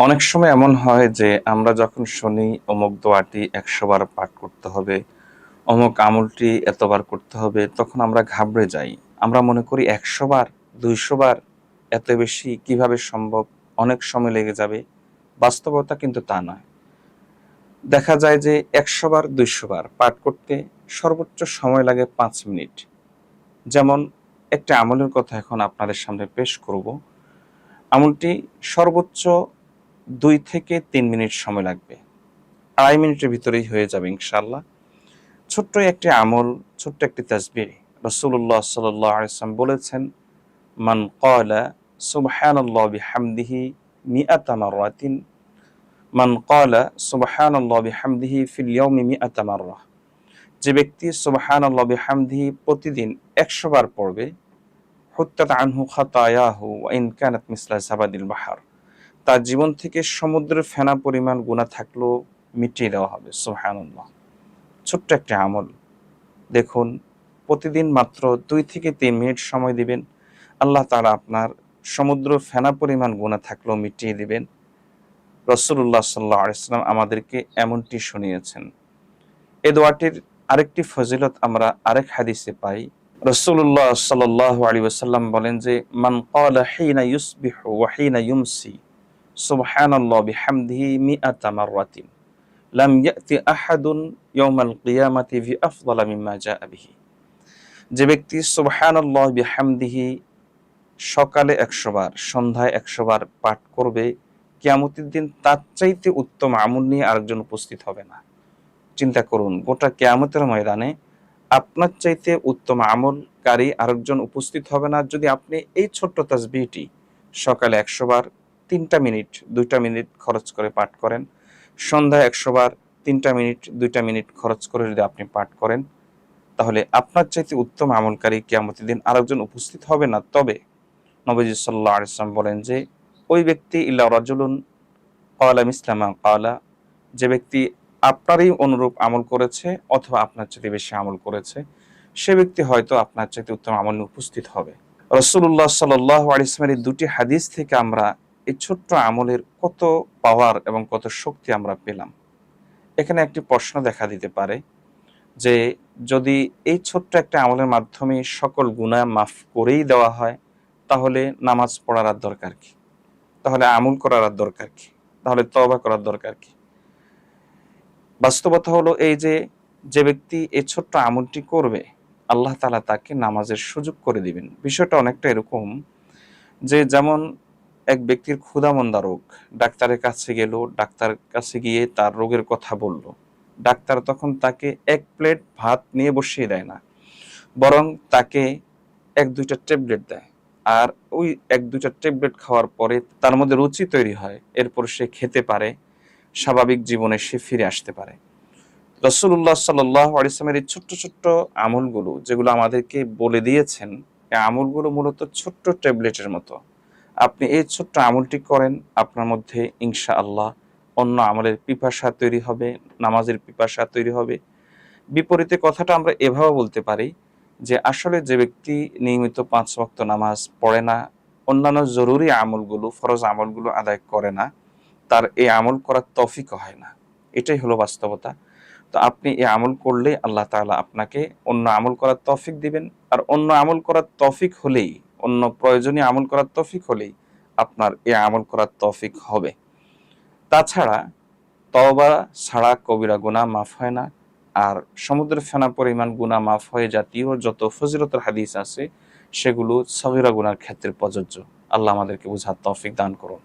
অনেক সময় এমন হয় যে আমরা যখন শুনি, অমুক দোয়াটি একশো বার পাঠ করতে হবে, অমুক আমলটি এতবার করতে হবে, তখন আমরা ঘাবড়ে যাই। আমরা মনে করি একশো বার, দুইশো বার এত বেশি কীভাবে সম্ভব, অনেক সময় লেগে যাবে। বাস্তবতা কিন্তু তা নয়। দেখা যায় যে একশো বার, দুইশো বার পাঠ করতে সর্বোচ্চ সময় লাগে পাঁচ মিনিট। যেমন একটা আমলের কথা এখন আপনাদের সামনে পেশ করব। আমলটি সর্বোচ্চ দুই থেকে তিন মিনিট সময় লাগবে। আড়াই মিনিটের ভিতরেই হয়ে যাবে ইনশাল্লাহ ছোট্ট একটি আমল, ছোট্ট একটি তাসবি রসুল্লাহ সাল্লাম বলেছেন, মান কলা সুবহানাল্লাহ বিহামদিহি মিআতা মাররাতিন। মান কলা সুবহানাল্লাহ বিহামদিহি ফিল ইয়াউমি মিআতা মাররাহ যে ব্যক্তি সুবহানাল্লাহ বিহামদিহি প্রতিদিন 100 বার পড়বে, হুত্তাত আনহু খাতায়াহু ওয়া মিসলা বাহার। তার জীবন থেকে সমুদ্রের ফেনা পরিমাণ গুণা থাকলেও মিটিয়ে দেওয়া হবে, সুবহানাল্লাহ। ছোট্ট একটা আমল। দেখুন, প্রতিদিন মাত্র দুই থেকে তিন মিনিট সময় দিবেন। আল্লাহ তারা আপনার সমুদ্র ফেনা পরিমাণ গুণা থাকলেও মিটিয়ে দিবেন। রসুল্লাহ সাল্লাহ আলাইসাল্লাম আমাদেরকে এমনটি শুনিয়েছেন। এ দোয়াটির আরেকটি ফজিলত আমরা আরেক হাদিসে পাই। রসুল্লাহ সাল্লাহ আলী বলেন যে, মান ক্বালা হিনা ইউসবিহু ওয়া হিনা ইউমসি। সুবহানাল্লাহ বিহামদিহি মিআতা মাররাতিন। লাম ইয়াতি আহাদুন ইয়াউমাল কিয়ামাতি বি আফদালা মিম্মা জাআ বিহি। যে ব্যক্তি সুবহানাল্লাহ বিহামদিহি সকালে একশো বার সন্ধ্যায় একশো বার পাঠ করবে, কিয়ামতের দিন তার চাইতে উত্তম আমল নিয়ে আরেকজন উপস্থিত হবে না। চিন্তা করুন, গোটা কেয়ামতের ময়দানে আপনার চাইতে উত্তম আমলকারী আরেকজন উপস্থিত হবে না যদি আপনি এই ছোট্ট তাসবিহটি সকালে একশো বার তিনটা মিনিট, দুইটা মিনিট খরচ করে পাঠ করেন। সন্ধ্যায় একশো বার তিনটা মিনিট, দুইটা মিনিট খরচ করে যদি আপনি পাঠ করেন, তাহলে আপনার চাইতে উত্তম আমলকারী কিয়ামতের দিন আরেকজন উপস্থিত হবে না। তবে নবজি সাল্লাহ আলিয়াল্লাম বলেন যে, ওই ব্যক্তি ইল্লা রাজুলুন কালাম ইসলামা কালা যে ব্যক্তি আপনারই অনুরূপ আমল করেছে অথবা আপনার চাইতে বেশি আমল করেছে, সে ব্যক্তি হয়তো আপনার চাইতে উত্তম আমল উপস্থিত হবে। রসুল্লাহ সাল্লাহ আলিয়ামের দুটি হাদিস থেকে আমরা এই ছোট্ট আমলের কত পাওয়ার এবং কত শক্তি আমরা পেলাম? এখানে একটি প্রশ্ন দেখা দিতে পারে যে যদি এই ছোট্ট একটা আমলের মাধ্যমে সকল গুণা মাফ করেই দেওয়া হয়, তাহলে নামাজ পড়ার আর দরকার কি? তাহলে আমল করার আর দরকার কি? তাহলে তবা করার দরকার কি? বাস্তবতা হলো এই যে যে ব্যক্তি এই ছোট্ট আমলটি করবে, আল্লাহ তালা তাকে নামাজের সুযোগ করে দিবেন। বিষয়টা অনেকটা এরকম যে যেমন এক ব্যক্তির ক্ষুধামন্দা রোগ। ডাক্তারের কাছে গেল, ডাক্তার কাছে গিয়ে তার রোগের কথা বলল। ডাক্তার তখন তাকে এক প্লেট ভাত নিয়ে বসিয়ে দেয় না, বরং তাকে এক দুইটা ট্যাবলেট দেয়। আর ওই এক দুইটা ট্যাবলেট খাওয়ার পরে তার মধ্যে রুচি তৈরি হয়। এরপর সে খেতে পারে, স্বাভাবিক জীবনে সে ফিরে আসতে পারে। রসুল্লাহ সাল্লামের এই ছোট্ট ছোট্ট আমলগুলো যেগুলো আমাদেরকে বলে দিয়েছেন, এই আমলগুলো মূলত ছোট্ট ট্যাবলেটের মতো। আপনি এই ছোট্ট আমলটি করেন, আপনার মধ্যে ইনশা আল্লাহ অন্য আমলের পিপাসা তৈরি হবে, নামাজের পিপাসা তৈরি হবে। বিপরীতে কথাটা আমরা এভাবে বলতে পারি যে আসলে যে ব্যক্তি নিয়মিত পাঁচ ভক্ত নামাজ পড়ে না, অন্যান্য জরুরি আমলগুলো, ফরজ আমলগুলো আদায় করে না, তার এই আমল করার তফিক হয় না। এটাই হলো বাস্তবতা। তো আপনি এই আমল করলে আল্লাহ তাআলা আপনাকে অন্য আমল করার তফিক দিবেন, আর অন্য আমল করার তফিক হলেই অন্য প্রয়োজনীয় আমল করার তফিক হলেই আপনার এ আমল করার তফিক হবে। তাছাড়া তবা ছাড়া কবিরা গুণা মাফ হয় না। আর সমুদ্রের ফেনা পরিমাণ গুণা মাফ হয়ে জাতীয় যত ফজিলতের হাদিস আছে, সেগুলো সহিরা গুনার ক্ষেত্রে প্রযোজ্য। আল্লাহ আমাদেরকে বুঝার তৌফিক দান করুন।